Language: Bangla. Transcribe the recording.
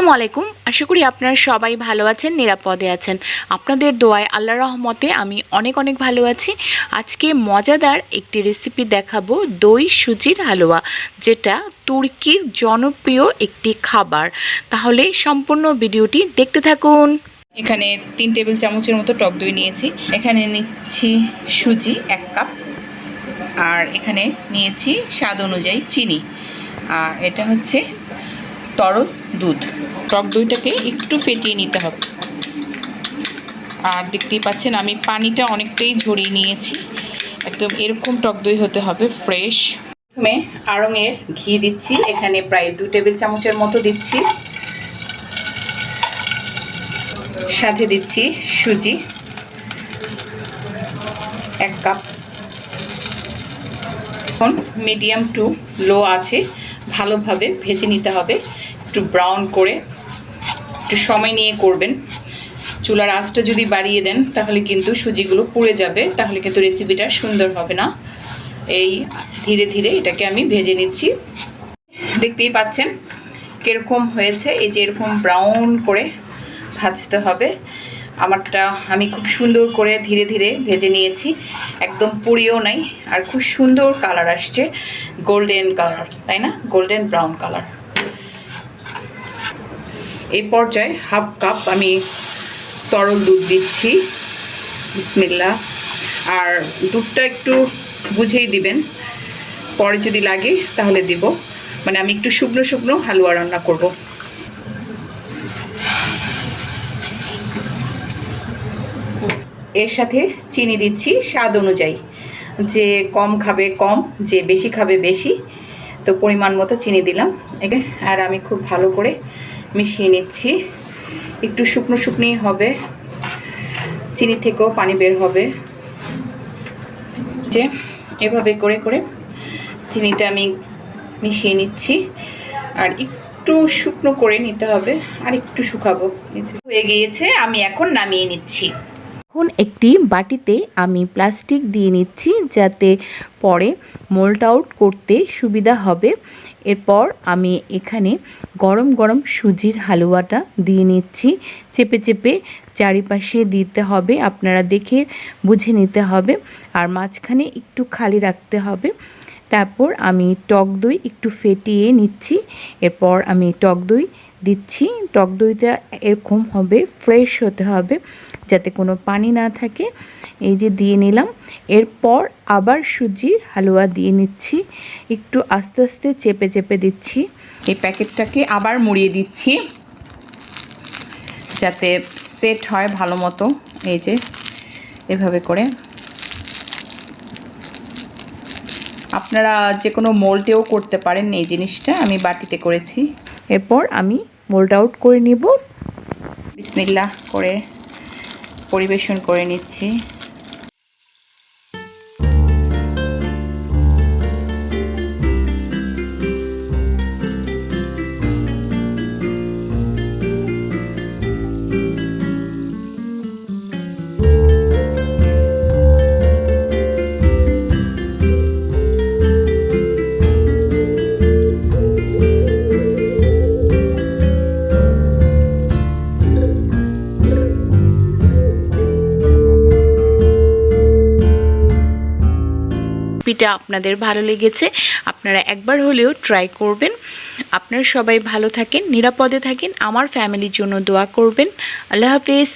আসসালামু আলাইকুম আশা করি আপনারা সবাই ভালো আছেন, নিরাপদে আছেন। আপনাদের দোয়ায় আল্লাহ রহমতে আমি অনেক অনেক ভালো আছি। আজকে মজাদার একটি রেসিপি দেখাবো, দই সুজির হালুয়া, যেটা তুর্কির জনপ্রিয় একটি খাবার। তাহলে সম্পূর্ণ ভিডিওটি দেখতে থাকুন। এখানে তিন টেবিল চামচের মতো টক দই নিয়েছি। এখানে নিচ্ছি সুজি এক কাপ। আর এখানে নিয়েছি স্বাদ অনুযায়ী চিনি। আর এটা হচ্ছে তরল দুধ। টক দইটাকে একটু ফেটিয়ে নিতে হবে। আর দেখতেই পাচ্ছেন, আমি পানিটা অনেকটাই ঝরিয়ে নিয়েছি। একদম এরকম টক দই হতে হবে, ফ্রেশ। প্রথমে আড়ঙের ঘি দিচ্ছি, এখানে প্রায় দু টেবিল চামচের মতো দিচ্ছি। সাথে দিচ্ছি সুজি, এক কাপ। এখন মিডিয়াম টু লো আছে, ভালোভাবে ভেজে নিতে হবে। একটু ব্রাউন করে একটু সময় নিয়ে করবেন। চুলার আঁচটা যদি বাড়িয়ে দেন, তাহলে কিন্তু সুজিগুলো পুড়ে যাবে, তাহলে কিন্তু রেসিপিটা সুন্দর হবে না। এই ধীরে ধীরে এটাকে আমি ভেজে নিচ্ছি। দেখতেই পাচ্ছেন কীরকম হয়েছে, এই যে এরকম ব্রাউন করে ভাজতে হবে। আমারটা আমি খুব সুন্দর করে ধীরে ধীরে ভেজে নিয়েছি, একদম পুড়িয়েও নাই, আর খুব সুন্দর কালার আসছে গোল্ডেন কালার তাই না? গোল্ডেন ব্রাউন কালার এই পর্যায়ে হাফ কাপ আমি তরল দুধ দিচ্ছি। বিসমিল্লা আর দুধটা একটু বুঝেই দিবেন। পরে যদি লাগে তাহলে দিব। মানে আমি একটু শুকনো শুকনো হালুয়া রান্না করব। এর সাথে চিনি দিচ্ছি স্বাদ অনুযায়ী। যে কম খাবে কম, যে বেশি খাবে বেশি। তো পরিমাণ মতো চিনি দিলাম। আর আমি খুব ভালো করে মিশিয়ে নিচ্ছি। একটু শুকনো শুকনোই হবে। চিনি থেকেও পানি বের হবে। যে এভাবে করে করে চিনিটা আমি মিশিয়ে নিচ্ছি। আর একটু শুকনো করে নিতে হবে। আর একটু শুকাবো। হয়ে গিয়েছে, আমি এখন নামিয়ে নিচ্ছি। এখন একটি বাটিতে আমি প্লাস্টিক দিয়ে নিচ্ছি যাতে পরে মোল্ড আউট করতে সুবিধা হবে। এরপর আমি এখানে গরম গরম সুজির হালুয়াটা দিয়ে নিচ্ছি। চেপে চেপে চারিপাশে দিতে হবে, আপনারা দেখে বুঝে নিতে হবে। আর মাঝখানে একটু খালি রাখতে হবে। তারপর আমি টক দই একটু ফেটিয়ে নিচ্ছি। এরপর আমি টক দই দিচ্ছি। টক দইটা এরকম হবে ফ্রেশ হতে হবে, যাতে কোনো পানি না থাকে। এই যে দিয়ে নিলাম। এরপর আবার সুজির হালুয়া দিয়ে নিচ্ছি। একটু আস্তে আস্তে চেপে চেপে দিচ্ছি। এই প্যাকেটটাকে আবার মুড়িয়ে দিচ্ছি, যাতে সেট হয় ভালো মতো। এই যে, এভাবে করে আপনারা যে কোনো মোল্টেও করতে পারেন এই জিনিসটা, আমি বাটিতে করেছি। এরপর আমি মোল্ড আউট করে নিব। বিসমিল্লাহ করে পরিবেশন করে নিচ্ছি। রেসিপিটা আপনাদের ভালো লেগেছে, আপনারা একবার হলেও ট্রাই করবেন। আপনারা সবাই ভালো থাকেন, নিরাপদে থাকেন, আমার ফ্যামিলির জন্য দোয়া করবেন। আল্লাহ হাফিজ।